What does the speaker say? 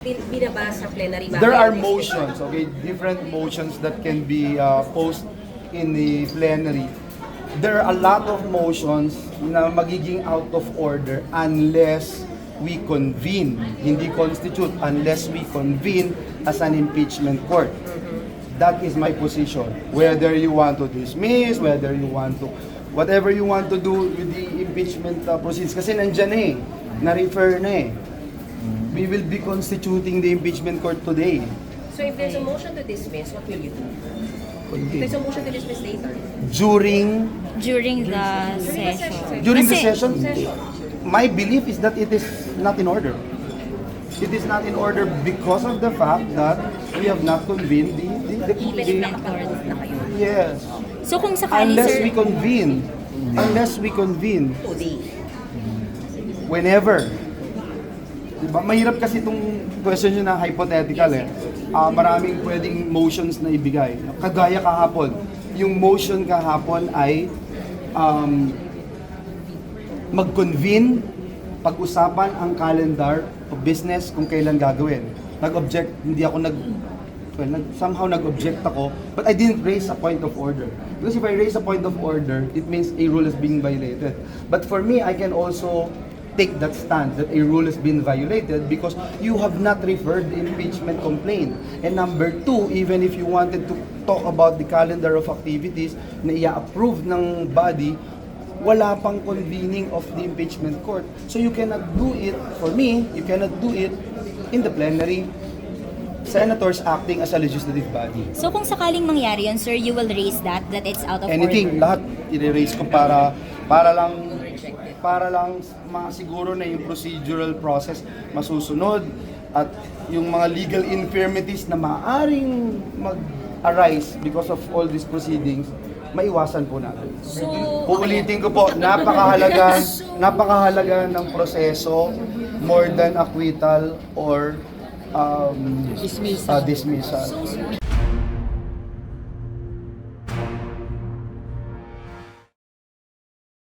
bin- binabasa sa plenary ba? There are motions, okay, different motions that can be uh, posed in the plenary. There are a lot of motions na magiging out of order unless we convene, hindi constitute, unless we convene as an impeachment court. That is my position. Whether you want to dismiss, whether you want to, whatever you want to do with the impeachment uh, proceedings. Kasi nandyan eh, na-refer na eh. We will be constituting the impeachment court today. So if there's a motion to dismiss, what will you do? If there's a motion to dismiss later? During during the During the session. session. during the Kasi- session, my belief is that it is not in order. It is not in order because of the fact that we have not convened the, the, the, Even if the nakapag-vote na kayo yes. So kung sakali, Unless sir, we convene, unless we convene, today. whenever. Diba? Mahirap kasi itong question nyo na hypothetical eh. Ah, maraming pwedeng motions na ibigay. Kagaya kahapon. Yung motion kahapon ay um, mag-convene, pag-usapan ang calendar of business kung kailan gagawin. Nag-object, hindi ako nag well, nag, somehow nag-object ako, but I didn't raise a point of order. Because if I raise a point of order, it means a rule is being violated. But for me, I can also take that stand that a rule has been violated because you have not referred the impeachment complaint. And number two, even if you wanted to talk about the calendar of activities na i-approve ng body, wala pang convening of the impeachment court. So you cannot do it, for me, you cannot do it in the plenary senators acting as a legislative body. so kung sakaling mangyari yun, sir, you will raise that, that it's out of Anything, order. lahat i-raise ko para para lang para lang masiguro na yung procedural process masusunod at yung mga legal infirmities na maaring mag-arise because of all these proceedings, maiwasan po natin. So, Uulitin ko po, napakahalaga, napakahalaga ng proseso more than acquittal or um, Dismissal. uh, dismissal. So,